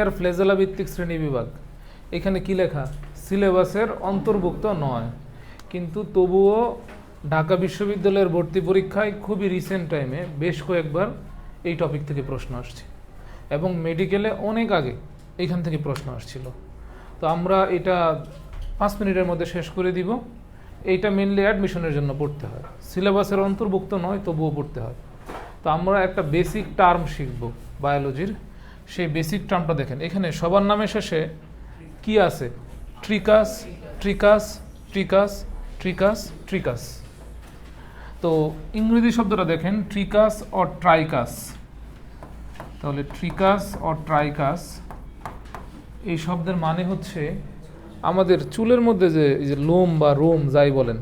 এর ফ্লেজেলা ভিত্তিক শ্রেণি বিভাগ। এখানে কি লেখা? সিলেবাসের অন্তর্ভুক্ত নয়। কিন্তু তবুও ঢাকা বিশ্ববিদ্যালয়ের ভর্তি পরীক্ষায় খুবই রিসেন্ট টাইমে বেশ কয়েকবার এই টপিক থেকে প্রশ্ন আসছে। এবং মেডিকেলে অনেক আগে এইখান থেকে প্রশ্ন আসছিল। তো আমরা এটা পাঁচ মিনিটের মধ্যে শেষ করে দিব। এইটা মেনলি অ্যাডমিশনের জন্য পড়তে হয়। সিলেবাসের অন্তর্ভুক্ত নয়, তবুও পড়তে হয়। তো আমরা একটা বেসিক টার্ম শিখব বায়োলজির সেই বেসিক টার্মটা দেখেন। এখানে সবার নামে শেষে কি আছে? ট্রিকাস ট্রিকাস ট্রিকাস ট্রিকাস ট্রিকাস তো ইংরেজি শব্দটা দেখেন ট্রিকাস অর ট্রাইকাস তাহলে ট্রিকাস অর ট্রাইকাস এই শব্দের মানে হচ্ছে আমাদের চুলের মধ্যে যে এই যে লোম বা রোম যাই বলেন,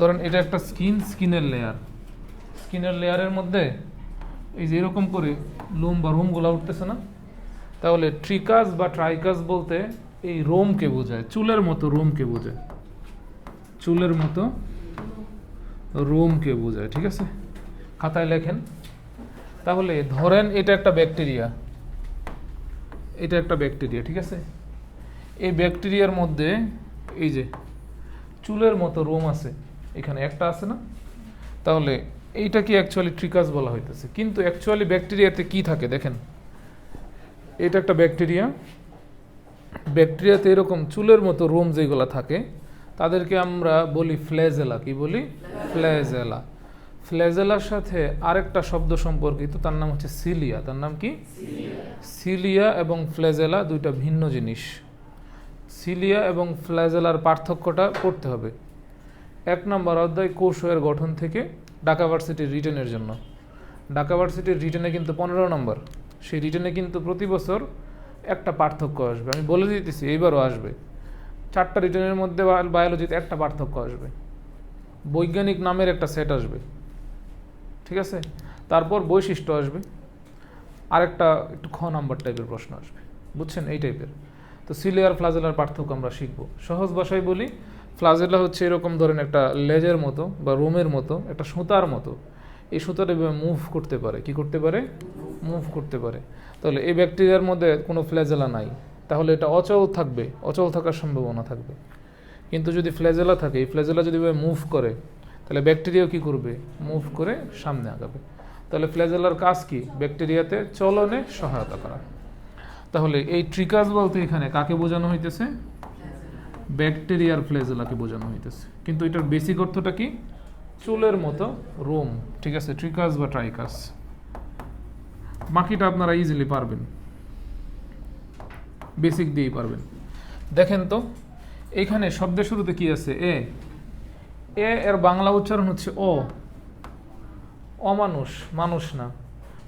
ধরেন এটা একটা স্কিন স্কিনের লেয়ার স্কিনের লেয়ারের মধ্যে এই যে এরকম করে লোম বা রোমগুলো উঠতেছে না, তাহলে ট্রিকাস বা ট্রাইকাস বলতে এই রোমকে বোঝায়, চুলের মতো রোমকে বোঝায়। চুলের মতো রোমকে বোঝায়, ঠিক আছে? খাতায় লেখেন। তাহলে ধরেন এটা একটা ব্যাকটেরিয়া। এটা একটা ব্যাকটেরিয়া, ঠিক আছে? এই ব্যাকটেরিয়ার মধ্যে এই যে চুলের মতো রোম আছে, এখানে একটা আছে না? তাহলে এইটা কি অ্যাকচুয়ালি ট্রিকাস বলা হইতেছে। কিন্তু অ্যাকচুয়ালি ব্যাকটেরিয়াতে কি থাকে দেখেন? এটা একটা ব্যাকটেরিয়া ব্যাকটেরিয়াতে এরকম চুলের মতো রোম যেগুলো থাকে, তাদেরকে আমরা বলি ফ্লেজেলা কি বলি? ফ্লেজেলা ফ্লেজেলার সাথে আরেকটা শব্দ সম্পর্কিত, তার নাম হচ্ছে সিলিয়া তার নাম কি? সিলিয়া এবং ফ্লেজেলা দুইটা ভিন্ন জিনিস। সিলিয়া এবং ফ্লেজেলার পার্থক্যটা করতে হবে। এক নম্বর অধ্যায় কোষের গঠন থেকে ঢাকা ভার্সিটির রিটেনের জন্য। ঢাকা ভার্সিটির রিটেনে কিন্তু পনেরো নম্বর। সেই রিটেনে কিন্তু প্রতি বছর একটা পার্থক্য আসবে। আমি বলে দিতেছি, এইবারও আসবে। চারটা রিটেনের মধ্যে বায়োলজিতে একটা পার্থক্য আসবে। বৈজ্ঞানিক নামের একটা সেট আসবে। ঠিক আছে? তারপর বৈশিষ্ট্য আসবে। আরেকটা একটু খ নাম্বার টাইপের প্রশ্ন আসবে। বুঝছেন? এই টাইপের তো সিলিয়ার ফ্লাজেলার পার্থক্য আমরা শিখব। সহজ ভাষায় বলি ফ্লাজেলা হচ্ছে এরকম ধরেন একটা লেজের মতো বা রোমের মতো, একটা সুতার মতো। এই সুতাটা মুভ করতে পারে। কি করতে পারে? মুভ করতে পারে। তাহলে এই ব্যাকটেরিয়ার মধ্যে কোনো ফ্ল্যাজেলা নাই। তাহলে এটা অচল থাকবে, অচল থাকার সম্ভাবনা থাকবে। কিন্তু যদি ফ্ল্যাজেলা থাকে, এই ফ্ল্যাজেলা যদি মুভ করে, তাহলে ব্যাকটেরিয়াও কি করবে? মুভ করে সামনে আগাবে। তাহলে ফ্ল্যাজেলার কাজ কি? ব্যাকটেরিয়াতে চলনে সহায়তা করা। তাহলে এই ট্রিকাস বলতে এখানে কাকে বোঝানো হইতেছে? ব্যাকটেরিয়ার ফ্লেজেলাকে বোঝানো হইতেছে। কিন্তু এটার বেসিক অর্থটা কি? চুলের মতো রোম, ঠিক আছে? ট্রিকাস বা ট্রাইকাস বাকিটা আপনারা ইজিলি পারবেন। বেসিক দিয়েই পারবেন। দেখেন তো, এখানে শব্দের শুরুতে কি আছে? এ। এ এর বাংলা উচ্চারণ হচ্ছে ও অমানুষ, মানুষ না।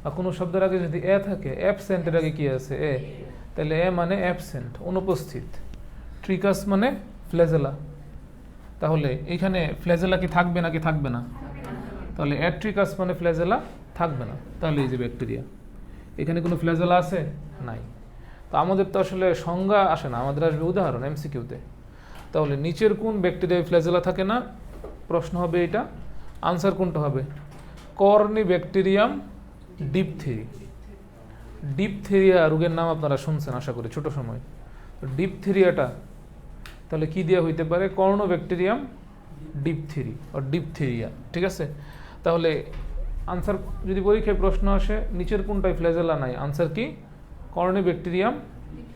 বা কোনো শব্দের আগে যদি এ থাকে অ্যাবসেন্টের আগে কি আছে? এ। তাহলে এ মানে অ্যাবসেন্ট অনুপস্থিত। ট্রিকাস মানে ফ্লেজেলা তাহলে এখানে ফ্লেজেলা কি থাকবে নাকি থাকবে না? তাহলে অ্যাট্রিকাস মানে ফ্লেজেলা থাকবে না। তাহলে এই যে ব্যাকটেরিয়া এখানে কোনো ফ্লেজেলা আছে? নাই। তো আমাদের তো আসলে সংজ্ঞা আসে না, আমাদের আসবে উদাহরণ এমসিকিউতে তাহলে নিচের কোন ব্যাকটেরিয়ায় ফ্লেজেলা থাকে না? প্রশ্ন হবে এটা। আনসার কোনটা হবে? কর্নি ব্যাকটেরিয়াম ডিপথেরি ডিপথেরিয়া রোগের নাম আপনারা শুনছেন, আশা করি, ছোট সময়। তো ডিপথেরিয়াটা তাহলে কি দেওয়া হইতে পারে? কর্ণ ব্যাকটেরিয়াম ডিপথেরি ও ডিপথেরিয়া, ঠিক আছে? তাহলে আনসার যদি পরীক্ষায় প্রশ্ন আসে, নিচের কোনটায় ফ্লেজেলা নাই? আনসার কি? কর্ণে ব্যাকটেরিয়াম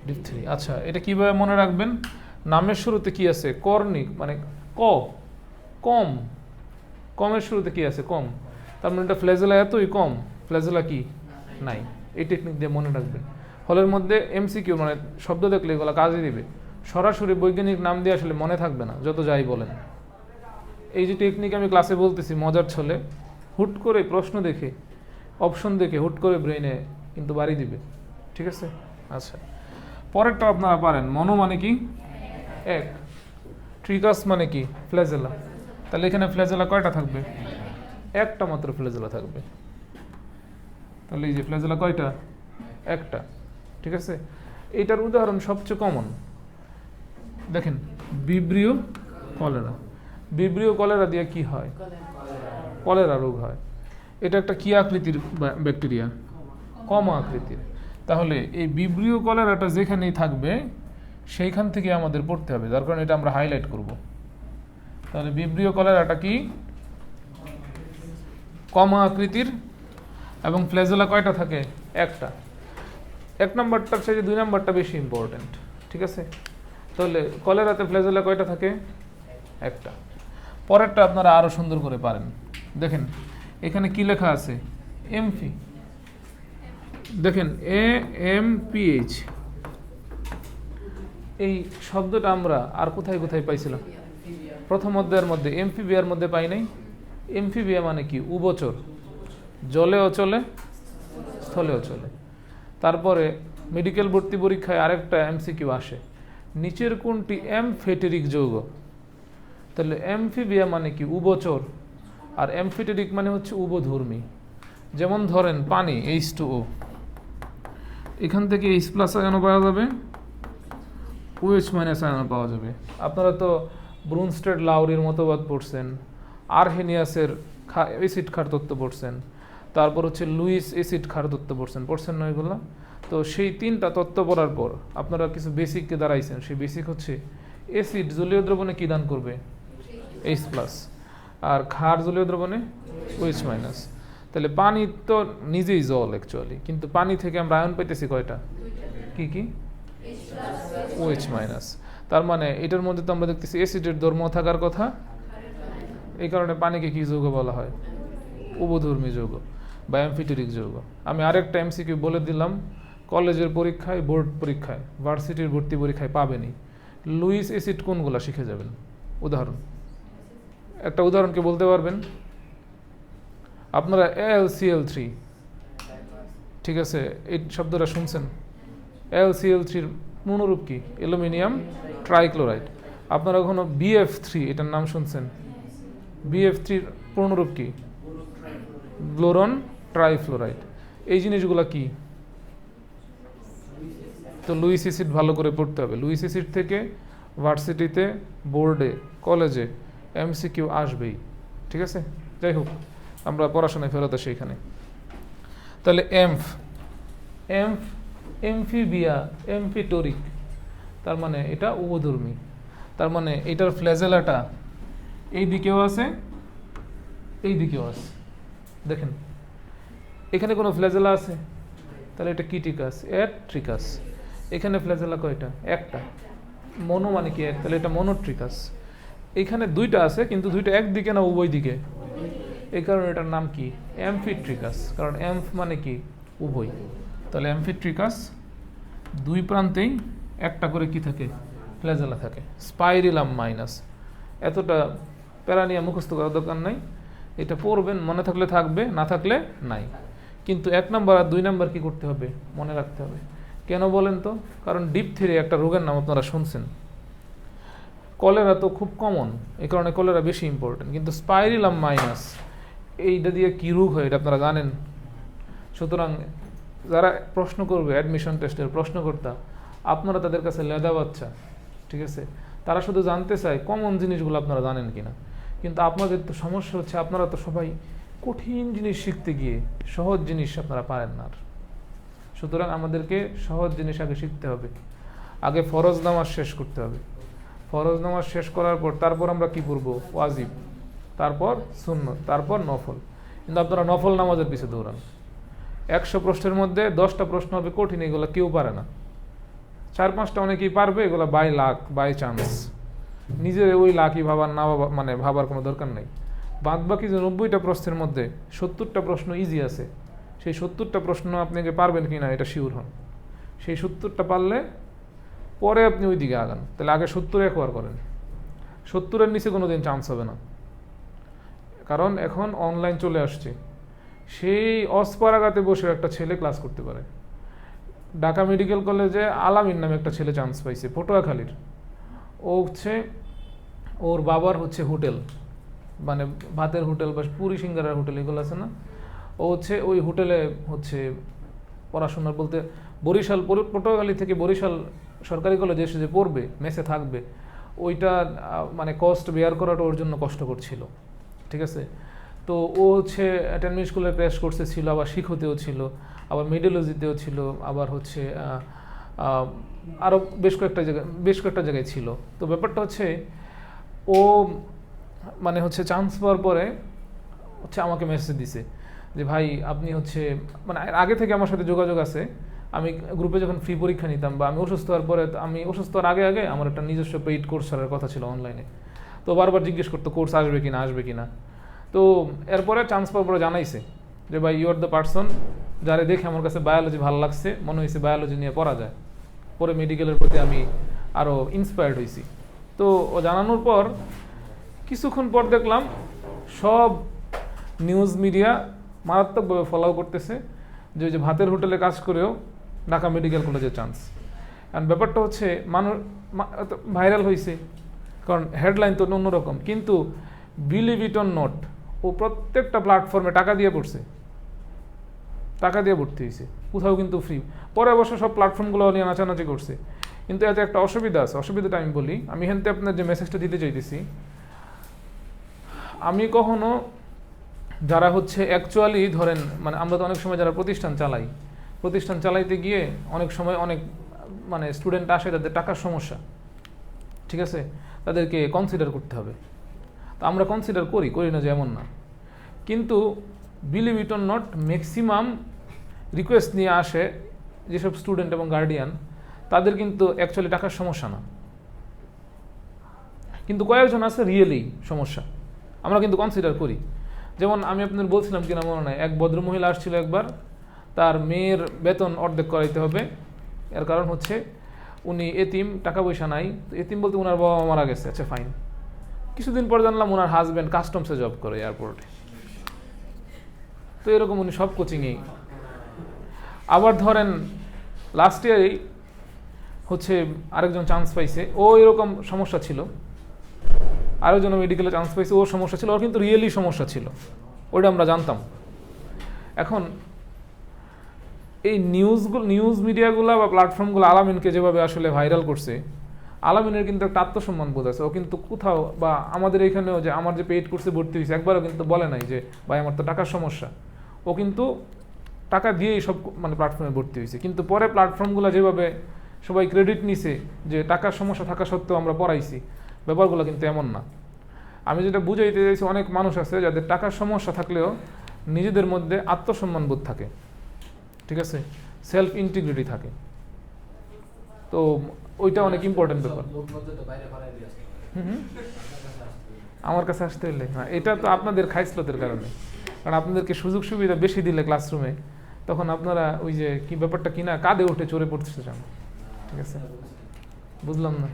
ডিপথেরি আচ্ছা এটা কীভাবে মনে রাখবেন? নামের শুরুতে কি আছে? কর্ণিক মানে ক, কম। কমের শুরুতে কি আছে? কম। তার মানে এটা ফ্লেজেলা এতই কম। ফ্লেজেলা কি? নাই। এই টেকনিক দিয়ে মনে রাখবেন। হলের মধ্যে এমসিকিউ মানে শব্দ দেখলে এগুলো কাজে দিবে। সরাসরি বৈজ্ঞানিক নাম দিয়ে আসলে মনে থাকবে না, যত যাই বলেন। এই যে টেকনিক আমি ক্লাসে বলতেছি, মজার ছলে, হুট করে প্রশ্ন দেখে অপশন দেখে হুট করে ব্রেনে কিন্তু বাড়ি দিবে। ঠিক আছে? আচ্ছা। পরেরটা আপনারা পারেন, মনো মানে কি? এক। ট্রিকাস মানে কি? ফ্লেজেলা তাহলে এখানে ফ্লেজেলা কয়টা থাকবে? একটা মাত্র ফ্লেজেলা থাকবে। তাহলে এই যে ফ্লেজেলা কয়টা? একটা। ঠিক আছে? এটার উদাহরণ সবচেয়ে কমন দেখেন বিব্রিও কলেরা। বিব্রিও কলেরা দিয়ে কি হয়? কলেরা রোগ হয়। এটা একটা কি আকৃতির ব্যাকটেরিয়া? কম আকৃতির। তাহলে এই বিব্রিয় কলেরাটা যেখানেই থাকবে, সেইখান থেকে আমাদের পড়তে হবে। যার কারণে এটা আমরা হাইলাইট করব। তাহলে বিব্রিয় কলেরাটা কি? কম আকৃতির। এবং ফ্লেজেলা কয়টা থাকে? একটা। এক নম্বরটার চাইতে দুই নম্বরটা বেশি ইম্পর্ট্যান্ট ঠিক আছে? তাহলে কলেরাতে ফ্লেজেলা কয়টা থাকে? একটা। পরেরটা আপনারা আরও সুন্দর করে পারেন। দেখেন, এখানে কি লেখা আছে? এমফি দেখেন এ এম পিএইচ এই শব্দটা আমরা আর কোথায় কোথায় পাইছিলাম? প্রথম অধ্যায়ের মধ্যে এমফিবিয়ার মধ্যে পাই নাই। এমফিবিয়া মানে কি? উবচর। জলেও চলে স্থলেও চলে তারপরে মেডিকেল ভর্তি পরীক্ষায় আরেকটা এমসিকিউ আসে। নিচের কোনটি? এমফেটেরিক যৌগ। তাহলে এমফিবিয়া মানে কি? উবচর। আর এমফিটেরিক মানে হচ্ছে উবধর্মী। যেমন ধরেন পানি এইচ টু ও এখান থেকে এইচ প্লাস আয়নও পাওয়া যাবে। ওএইচ মাইনাস আয়নও পাওয়া যাবে। আপনারা তো ব্রুনস্টেড লাউরির মতবাদ পড়ছেন। আরহেনিয়াসের খা অ্যাসিড ক্ষার তত্ত্ব পড়ছেন। তারপর হচ্ছে লুইস এসিড ক্ষার তত্ত্ব পড়ছেন। পড়ছেন না এগুলো? তো সেই তিনটা তত্ত্ব পড়ার পর আপনারা কিছু বেসিককে দাঁড়াইছেন, সেই বেসিক হচ্ছে অ্যাসিড জলীয় দ্রবণে কী দান করবে? এইচ প্লাস আর ক্ষার জলীয় দ্রবণে ওএইচ মাইনাস তাহলে পানি তো নিজেই জল অ্যাকচুয়ালি কিন্তু পানি থেকে আমরা আয়ন পাইতেছি কয়টা? কি কি? ওএইচ মাইনাস তার মানে এটার মধ্যে তো আমরা দেখতেছি অ্যাসিডের ধর্ম থাকার কথা। এই কারণে পানিকে কি যৌগ বলা হয়? উবধর্মী যৌগ বা অ্যামফিটেরিক যৌগ। আমি আরেকটা এমসিকিউ বলে দিলাম। কলেজের পরীক্ষায়, বোর্ড পরীক্ষায়, ভার্সিটির ভর্তি পরীক্ষায় পাবেনই। লুইস এসিড কোনগুলো শিখে যাবেন? উদাহরণ। একটা উদাহরণকে বলতে পারবেন? আপনারা এল সিএল থ্রি। ঠিক আছে, এই শব্দটা শুনছেন? এল সিএল থ্রির পূর্ণরূপ কি? Aluminium trichloride. আপনারা কখনো বিএফ থ্রি, এটার নাম শুনছেন? বিএফ থ্রির পূর্ণরূপ কি? Boron trifluoride. এই জিনিসগুলো কি? তো লুইস অ্যাসিড ভালো করে পড়তে হবে। লুইস অ্যাসিড থেকে ভার্সিটিতে, বোর্ডে, কলেজে এমসি কিউ আসবেই। ঠিক আছে? যাই হোক, আমরা পড়াশোনায় ফেরত আসি এখানে। তাহলে এমফ এমফ, এমফিবিয়া, এমফিটোরিক, তার মানে এটা উপধর্মী। তার মানে এটার ফ্ল্যাজেলাটা এই দিকেও আছে এই দিকেও আছে। দেখেন, এখানে কোনো ফ্ল্যাজেলা আছে? তাহলে এটা কি টিকাস ট্রিকাস এখানে ফ্ল্যাজেলা কয়টা? একটা। মনো মানে কি এক? তাহলে এটা মনোট্রিকাস। এখানে দুইটা আছে, কিন্তু দুইটা একদিকে না উভয় দিকে? এই কারণে এটার নাম কি? অ্যামফিট্রিকাস। কারণ অ্যাম্ফ মানে কি? উভয়। তাহলে অ্যামফিট্রিকাস, দুই প্রান্তেই একটা করে কি থাকে? ফ্ল্যাজেলা থাকে। Spirillum minus. এতটা প্যারানিয়া মুখস্থ করার দরকার নাই। এটা পড়বেন, মনে থাকলে থাকবে, না থাকলে নাই। কিন্তু এক নম্বর আর দুই নম্বর কি করতে হবে? মনে রাখতে হবে। কেন বলেন তো? কারণ ডিপ থ্রি একটা রোগের নাম আপনারা শুনছেন। কলেরা তো খুব কমন এই কারণে কলেরা বেশি ইম্পর্টেন্ট কিন্তু স্পাইরিলাম মাইনাস এইটা দিয়ে কী রোগ হয় এটা আপনারা জানেন? সুতরাং যারা প্রশ্ন করবে অ্যাডমিশন টেস্টের প্রশ্নকর্তা, আপনারা তাদের কাছে লেদা বাচ্চা, ঠিক আছে? তারা শুধু জানতে চায় কমন জিনিসগুলো আপনারা জানেন কিনা। কিন্তু আপনাদের তো সমস্যা হচ্ছে, আপনারা তো সবাই কঠিন জিনিস শিখতে গিয়ে সহজ জিনিস আপনারা পারেন না আর। সুতরাং আমাদেরকে সহজ জিনিস আগে শিখতে হবে। আগে ফরজ নামাজ শেষ করতে হবে। ফরজ নামাজ শেষ করার পর তারপর আমরা কি পড়ব? ওয়াজিব। তারপর শূন্য তারপর নফল। কিন্তু আপনারা নফল নামাজের পিছিয়ে দৌড়ান। একশো প্রশ্নের মধ্যে দশটা প্রশ্ন হবে কঠিন, এগুলো কেউ পারে না। চার পাঁচটা অনেকেই পারবে, এগুলো বাই লাক, বাই চান্স। নিজের ওই লাকই ভাবার, না মানে ভাবার কোনো দরকার নেই। বাদ বাকি যে নব্বইটা প্রশ্নের মধ্যে সত্তরটা প্রশ্ন ইজি আছে। সেই সত্তরটা প্রশ্ন আপনি যে পারবেন কি না এটা শিওর হন। সেই সত্তরটা পারলে পরে আপনি ওই দিকে আগান। তাহলে আগে সত্তর একবার করেন। সত্তরের নিচে কোনো দিন চান্স হবে না। কারণ এখন অনলাইন চলে আসছে। সেই অস্পারাগাতে বসে একটা ছেলে ক্লাস করতে পারে। ঢাকা মেডিকেল কলেজে আলামিন নামে একটা ছেলে চান্স পাইছে, পটুয়াখালীর। ও হচ্ছে, ওর বাবার হচ্ছে হোটেল মানে ভাতের হোটেল বা পুরি সিঙ্গারার হোটেল এগুলো আছে না? ও হচ্ছে ওই হোটেলে হচ্ছে পড়াশোনা বলতে বরিশাল, পটুয়াখালী থেকে বরিশাল সরকারি কলেজে এসে যে পড়বে, মেসে থাকবে, ওইটা মানে কস্ট বেয়ার করাটা ওর জন্য কষ্টকর ছিল, ঠিক আছে? তো ও হচ্ছে অ্যাটেনমেন্ট স্কুলে ক্র্যাশ করছে ছিল, আবার শিখতেও ছিল, আবার মেডিওলজিতেও ছিল, আবার হচ্ছে আরও বেশ কয়েকটা জায়গায় বেশ কয়েকটা জায়গায় ছিল। তো ব্যাপারটা হচ্ছে ও মানে হচ্ছে চান্স পাওয়ার পরে হচ্ছে আমাকে মেসেজ দিছে। যে ভাই, আপনি হচ্ছে মানে আগে থেকে আমার সাথে যোগাযোগ আছে। আমি গ্রুপে যখন ফ্রি পরীক্ষা নিতাম বা আমি অসুস্থ হওয়ার পরে, আমি অসুস্থ হওয়ার আগে আগে আমার একটা নিজস্ব পেইড কোর্স ছাড়ার কথা ছিল অনলাইনে তো বারবার জিজ্ঞেস করতো কোর্স আসবে কি না আসবে কি না তো এরপরে চান্স পাওয়ার পরে জানাইছে যে, ভাই ইউ আর দ্য পার্সন যারে দেখে আমার কাছে বায়োলজি ভালো লাগছে, মনে হয়েছে বায়োলজি নিয়ে পড়া যায়। পরে মেডিকেলের প্রতি আমি আরও ইন্সপায়ার্ড হয়েছি তো ও জানানোর পর কিছুক্ষণ পর দেখলাম সব নিউজ মিডিয়া মারাত্মকভাবে ফলো করতেছে যে ওই যে ভাতের হোটেলে কাজ করেও ঢাকা মেডিকেল কলেজের চান্স অ্যান্ড ব্যাপারটা হচ্ছে মানুষ ভাইরাল হয়েছে কারণ হেডলাইন তো অন্যরকম কিন্তু বিলিভ ইট অন নট ও প্রত্যেকটা প্ল্যাটফর্মে টাকা দিয়ে পড়ছে। টাকা দিয়ে ভর্তি হয়েছে কোথাও কিন্তু ফ্রি পরে অবশ্য সব প্ল্যাটফর্মগুলো নিয়ে নাচানাচি করছে। কিন্তু এতে একটা অসুবিধা আছে। অসুবিধাটা আমি বলি, আমি হেনতে আপনার যে মেসেজটা দিতে চাইতেছি, আমি কখনো যারা হচ্ছে অ্যাকচুয়ালি ধরেন মানে আমরা তো অনেক সময় যারা প্রতিষ্ঠান চালাই, প্রতিষ্ঠান চালাইতে গিয়ে অনেক সময় অনেক মানে স্টুডেন্ট আসে তাদের টাকার সমস্যা, ঠিক আছে? তাদেরকে কনসিডার করতে হবে। তো আমরা কনসিডার করি করি না যে এমন না। কিন্তু believe it or not maximum request নিয়ে আসে যেসব স্টুডেন্ট এবং গার্ডিয়ান তাদের কিন্তু অ্যাকচুয়ালি টাকার সমস্যা না। কিন্তু কয়েকজন আছে রিয়েলি সমস্যা। আমরা কিন্তু কনসিডার করি। যেমন আমি আপনার বলছিলাম কিনা মনে নাই, এক ভদ্র মহিলা আসছিল একবার, তার মেয়ের বেতন অর্ধেক করাইতে হবে। এর কারণ হচ্ছে উনি এতিম, টাকা পয়সা নাই। তো এতিম বলতে ওনার বাবা মারা গেছে আচ্ছা ফাইন কিছুদিন পর জানলাম ওনার হাজব্যান্ড কাস্টমসে জব করে এয়ারপোর্টে তো এরকম উনি সব কোচিংয়েই আবার ধরেন লাস্ট ইয়ারেই হচ্ছে আরেকজন চান্স পাইছে। ও এরকম সমস্যা ছিল। আরেকজন মেডিকেলে চান্স পাইছে ওর সমস্যা ছিল, ওর কিন্তু রিয়েলি সমস্যা ছিল। ওইটা আমরা জানতাম। এখন এই নিউজগুলো নিউজ মিডিয়াগুলো বা প্ল্যাটফর্মগুলো আলামিনকে যেভাবে আসলে ভাইরাল করছে, আলামিনের কিন্তু একটা আত্মসম্মান বোধ আছে। ও কিন্তু কোথাও বা আমাদের এখানেও যে আমার যে পেইড কোর্সে ভর্তি হয়েছে, একবারও কিন্তু বলে নাই যে, ভাই, আমার তো টাকার সমস্যা। ও কিন্তু টাকা দিয়েই সব মানে প্ল্যাটফর্মে ভর্তি হয়েছে। কিন্তু পরে প্ল্যাটফর্মগুলো যেভাবে সবাই ক্রেডিট নিছে যে, টাকার সমস্যা থাকা সত্ত্বেও আমরা পড়াইছি। ব্যাপারগুলো কিন্তু এমন না। আমি যেটা বুঝাইতে চাইছি, অনেক মানুষ আছে যাদের টাকার সমস্যা থাকলেও নিজেদের মধ্যে আত্মসম্মান বোধ থাকে। ঠিক আছে? সেলফ ইন্টিগ্রিটি থাকে। তো ওইটা অনেক ইম্পর্টেন্ট ব্যাপার। আমার কাছে আসতে হলে হ্যাঁ এটা তো আপনাদের খাইসলতের কারণে। কারণ আপনাদেরকে সুযোগ সুবিধা বেশি দিলে ক্লাসরুমে তখন আপনারা ওই যে কি ব্যাপারটা কিনা কাঁধে উঠে চড়ে পড়তে চান। ঠিক আছে? বুঝলাম না।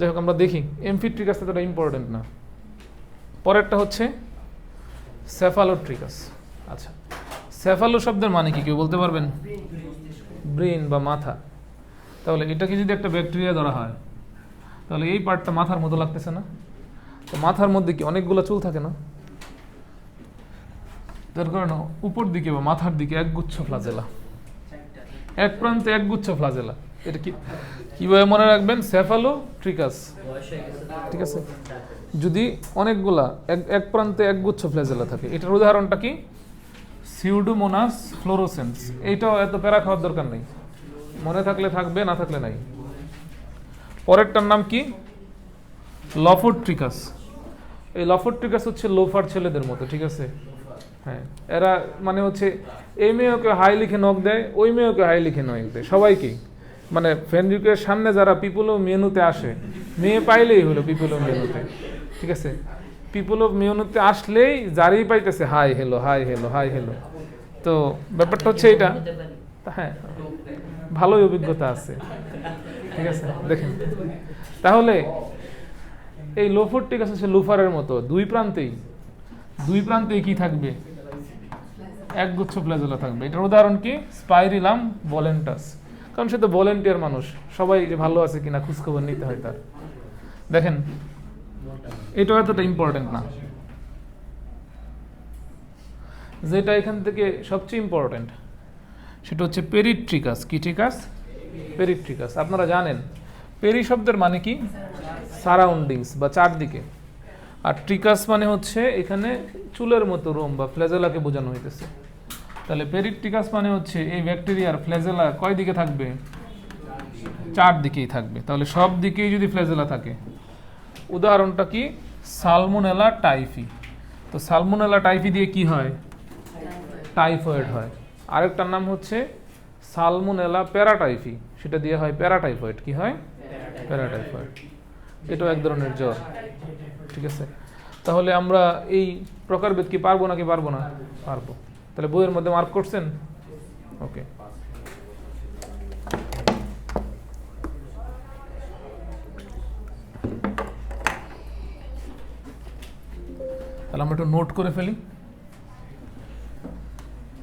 যাই হোক, আমরা দেখি। এমফিট্রিকাস এতটা ইম্পর্টেন্ট না। পরেরটা হচ্ছে সেফালোট্রিকাস আচ্ছা সেফালো শব্দের মানে কি, কেউ বলতে পারবেন? ব্রেন বা মাথা। তাহলে এটাকে যদি একটা ব্যাকটেরিয়া ধরা হয়, তাহলে এই পার্টটা মাথার মতো লাগতেছে না? তো মাথার মধ্যে কি অনেকগুলো চুল থাকে না? তার কারণে উপর দিকে বা মাথার দিকে একগুচ্ছ ফ্লাজেলা। এক প্রান্তে একগুচ্ছ ফ্লাজেলা। এটা কি, কীভাবে মনে রাখবেন? Cephalotrichous. ঠিক আছে? যদি অনেকগুলা, এক এক প্রান্তে একগুচ্ছ ফ্লাজেলা থাকে। এটার উদাহরণটা কি? Pseudomonas fluorescens. এইটাও এত প্যারা খাওয়ার দরকার নেই। মনে থাকলে থাকবে, না থাকলে নাই। পরেরটার নাম কি? লফোট্রিকাস। এই লফোট্রিকাস হচ্ছে লোফার ছেলেদের মতো, ঠিক আছে? হ্যাঁ এরা মানে হচ্ছে, এই মেয়েকে হাই লিখে নখ দেয়, ওই মেয়েকে হাই লিখে নখ দেয়। সবাইকেই। মানে রিকোয়েস্ট সামনে যারা পিপুল ও মেনুতে আসে, মেয়ে পাইলেই হলো পিপুল ও মেনুতে, ঠিক আছে? পিপুল অফ মেনুতে আসলেই যারই পাইতেছে hi hello hi hello hi hello তো ব্যাপারটা হচ্ছে এটা হ্যাঁ ভালোই অভিজ্ঞতা আছে। ঠিক আছে, দেখেন। তাহলে এই লোফর ঠিক আছে, সে লোফারের মতো, দুই প্রান্তেই দুই প্রান্তেই কি থাকবে? একগুচ্ছ প্লাজোলা থাকবে। এটার উদাহরণ কি? স্পাইরিলাম ভলেন্টাস কারণ সে তো ভলেন্টিয়ার মানুষ। সবাই যে ভালো আছে কিনা খোঁজখবর নিতে হয় তার। দেখেন, এটা এতটা ইম্পর্টেন্ট না। যেটা এখান থেকে সবচেয়ে ইম্পর্টেন্ট সেটা হচ্ছে পেরিট্রিকাস কি ট্রিকাস পেরিট্রিকাস আপনারা জানেন পেরি শব্দের মানে কি? সারাউন্ডিংস বা চারদিকে। আর ট্রিকাস মানে হচ্ছে এখানে চুলের মতো রোম বা ফ্লেজেলাকে বোঝানো হইতেছে। তাহলে পেরিট্রিকাস মানে হচ্ছে এই ব্যাকটেরিয়ার ফ্লেজেলা কয় দিকে থাকবে? চার দিকেই থাকবে। তাহলে সব দিকেই যদি ফ্লেজেলা থাকে, উদাহরণটা কি? সালমোনেলা টাইফি তো সালমোনেলা টাইফি দিয়ে কি হয়? টাইফয়েড হয়। আরেকটার নাম হচ্ছে সালমোনেলা প্যারাটাইফি সেটা দিয়ে হয় প্যারাটাইফয়েড কি হয়? প্যারাটাইফয়েড এটাও এক ধরনের জ্বর। ঠিক আছে? তাহলে আমরা এই প্রকারভেদ কি পারব নাকি পারব না? পারব। তাহলে বইয়ের মধ্যে মার্ক করছেন? ওকে তাহলে আমরা একটু নোট করে ফেলি।